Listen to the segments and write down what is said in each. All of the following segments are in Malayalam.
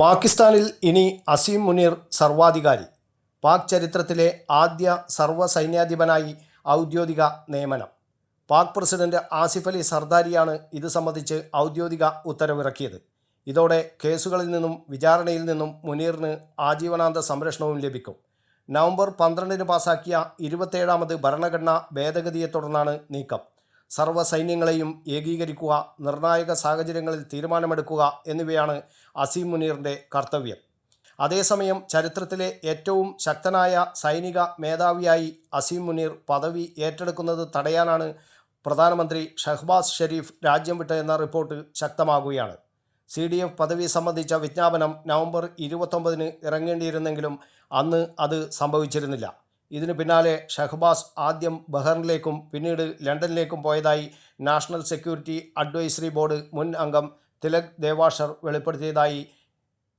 പാകിസ്ഥാനിൽ ഇനി അസീം മുനീർ സർവാധികാരി. പാക് ചരിത്രത്തിലെ ആദ്യ സർവ സൈന്യാധിപനായി ഔദ്യോഗിക നിയമനം. പാക് പ്രസിഡന്റ് ആസിഫ് അലി സർദാരിയാണ് ഇത് സംബന്ധിച്ച് ഔദ്യോഗിക ഉത്തരവിറക്കിയത്. ഇതോടെ കേസുകളിൽ നിന്നും വിചാരണയിൽ നിന്നും മുനീറിന് ആജീവനാന്ത സംരക്ഷണവും ലഭിക്കും. നവംബർ പന്ത്രണ്ടിന് പാസാക്കിയ ഇരുപത്തേഴാമത് ഭരണഘടനാ ഭേദഗതിയെ തുടർന്നാണ് നീക്കം. സർവസൈന്യങ്ങളെയും ഏകീകരിക്കുക നിർണായക സാഹചര്യങ്ങളിൽ തീരുമാനമെടുക്കുക എന്നിവയാണ് അസീം മുനീറിന്റെ കർത്തവ്യം. അതേസമയം ചരിത്രത്തിലെ ഏറ്റവും ശക്തനായ സൈനിക മേധാവിയായി അസീം മുനീർ പദവി ഏറ്റെടുക്കുന്നത് തടയാനാണ് പ്രധാനമന്ത്രി ഷഹ്ബാസ് ഷെരീഫ് രാജ്യം വിട്ടതെന്ന റിപ്പോർട്ട് ശക്തമാകുകയാണ്. സി ഡി എഫ് പദവി സംബന്ധിച്ച വിജ്ഞാപനം നവംബർ ഇരുപത്തൊമ്പതിന് ഇറങ്ങേണ്ടിയിരുന്നെങ്കിലും അന്ന് അത് സംഭവിച്ചിരുന്നില്ല. ഇതിനു പിന്നാലെ ഷഹ്ബാസ് ആദ്യം ബഹറിനിലേക്കും പിന്നീട് ലണ്ടനിലേക്കും പോയതായി നാഷണൽ സെക്യൂരിറ്റി അഡ്വൈസറി ബോർഡ് മുൻ അംഗം തിലക് ദേവാഷർ വെളിപ്പെടുത്തിയതായി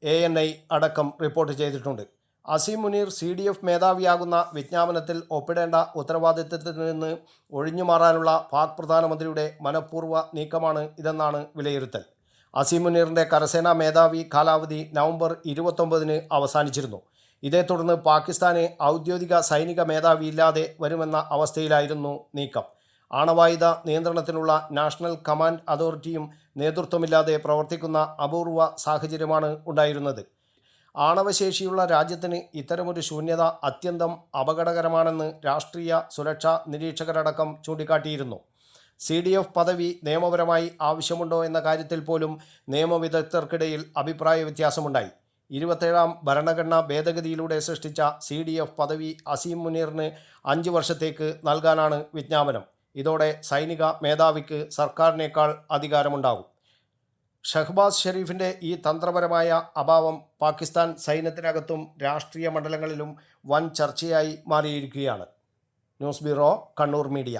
എ എൻ ഐ അടക്കം റിപ്പോർട്ട് ചെയ്തിട്ടുണ്ട്. Asim Munir C D F മേധാവിയാകുന്ന വിജ്ഞാപനത്തിൽ ഒപ്പിടേണ്ട ഉത്തരവാദിത്തത്തിൽ നിന്ന് ഒഴിഞ്ഞു മാറാനുള്ള പാക് പ്രധാനമന്ത്രിയുടെ മനഃപൂർവ നീക്കമാണ് ഇതെന്നാണ് വിലയിരുത്തൽ. അസീം മുനീറിന്റെ കരസേനാ മേധാവി കാലാവധി നവംബർ ഇരുപത്തൊമ്പതിന് അവസാനിച്ചിരുന്നു. ഇതേ തുടർന്ന് പാകിസ്ഥാനെ ഔദ്യോഗിക സൈനിക മേധാവി ഇല്ലാതെ വരുമെന്ന അവസ്ഥയിലായിരുന്നു നീക്കം. ആണവായുധ നിയന്ത്രണത്തിനുള്ള നാഷണൽ കമാൻഡ് അതോറിറ്റിയും നേതൃത്വമില്ലാതെ പ്രവർത്തിക്കുന്ന അപൂർവ സാഹചര്യമാണ് ഉണ്ടായിരുന്നത്. ആണവശേഷിയുള്ള രാജ്യത്തിന് ഇത്തരമൊരു ശൂന്യത അത്യന്തം അപകടകരമാണെന്ന് രാഷ്ട്രീയ സുരക്ഷാ നിരീക്ഷകരടക്കം ചൂണ്ടിക്കാട്ടിയിരുന്നു. സി ഡി എഫ് പദവി നിയമപരമായി ആവശ്യമുണ്ടോ എന്ന കാര്യത്തിൽ പോലും നിയമവിദഗ്ധർക്കിടയിൽ അഭിപ്രായ വ്യത്യാസമുണ്ടായി. ഇരുപത്തേഴാം ഭരണഘടനാ ഭേദഗതിയിലൂടെ സൃഷ്ടിച്ച സി ഡി എഫ് പദവി അസീം മുനീറിന് അഞ്ച് വർഷത്തേക്ക് നൽകാനാണ് വിജ്ഞാപനം. ഇതോടെ സൈനിക മേധാവിക്ക് സർക്കാരിനേക്കാൾ അധികാരമുണ്ടാകും. ഷഹ്ബാസ് ഷെരീഫിന്റെ ഈ തന്ത്രപരമായ അഭാവം പാകിസ്ഥാൻ സൈന്യത്തിനകത്തും രാഷ്ട്രീയ മണ്ഡലങ്ങളിലും വൻ ചർച്ചയായി മാറിയിരിക്കുകയാണ്. News bureau Kannur media.